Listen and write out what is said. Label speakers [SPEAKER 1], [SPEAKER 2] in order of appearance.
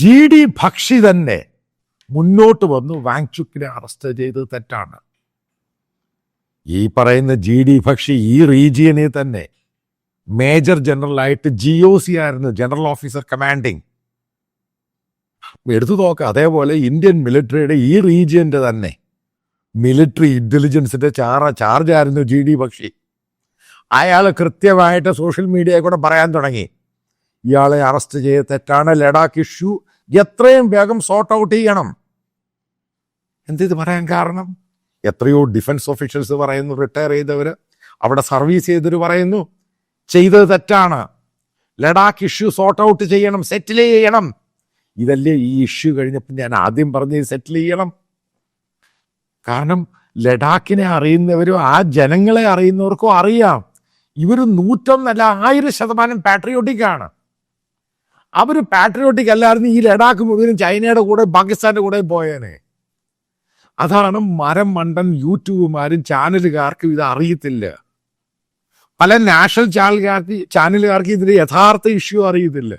[SPEAKER 1] G D ഭക്ഷി തന്നെ മുന്നോട്ട് വന്നു വാങ്ചുക്കിനെ അറസ്റ്റ് ചെയ്തത് തെറ്റാണ്. ഈ പറയുന്ന ജി ഡി ഭക്ഷി ഈ റീജിയനെ തന്നെ മേജർ ജനറലായിട്ട് ജി ഒ സി ആയിരുന്നു ജനറൽ ഓഫീസർ കമാൻഡിങ്. എടുത്തു നോക്കാം അതേപോലെ ഇന്ത്യൻ മിലിറ്ററിയുടെ ഈ റീജിയന്റെ തന്നെ മിലിറ്ററി ഇന്റലിജൻസിന്റെ ചാറ ചാർജ് ആയിരുന്നു ജി ഡി ബക്ഷി അയാൾ കൃത്യമായിട്ട് സോഷ്യൽ മീഡിയയെ കൂടെ പറയാൻ തുടങ്ങി. ഇയാളെ അറസ്റ്റ് ചെയ്ത് തെറ്റാണ്. ലഡാക്ക് ഇഷ്യൂ. എത്രയും വേഗം സോർട്ട് ഔട്ട് ചെയ്യണം. എന്തിത് പറയാൻ കാരണം? എത്രയോ ഡിഫൻസ് ഓഫീഷ്യൽസ് പറയുന്നു റിട്ടയർ ചെയ്തവർ അവിടെ സർവീസ് ചെയ്തവർ പറയുന്നു ചെയ്തത് തെറ്റാണ്. ലഡാക്ക് ഇഷ്യൂ സോർട്ട് ഔട്ട് ചെയ്യണം സെറ്റിൽ ചെയ്യണം. ഇതല്ലേ ഈ ഇഷ്യൂ കഴിഞ്ഞപ്പോൾ ഞാൻ ആദ്യം പറഞ്ഞ് സെറ്റിൽ ചെയ്യണം. കാരണം ലഡാക്കിനെ അറിയുന്നവരും ആ ജനങ്ങളെ അറിയുന്നവർക്കും അറിയാം. ഇവർ നൂറ്റൊന്നല്ല ആയിരം ശതമാനം പാട്രിയോട്ടിക് ആണ്. അവർ പാട്രിയോട്ടിക് അല്ലായിരുന്നു ഈ ലഡാക്ക് മുഴുവനും ചൈനയുടെ കൂടെ പാകിസ്ഥാന്റെ കൂടെ പോയേനെ. അതാണ് മരം മണ്ടൻ യൂട്യൂബുമാരും ചാനലുകാർക്കും ഇത് അറിയത്തില്ല. പല നാഷണൽ ചാനലുകാർക്ക് ചാനലുകാർക്ക് ഇതിന്റെ യഥാർത്ഥ ഇഷ്യൂ അറിയത്തില്ല.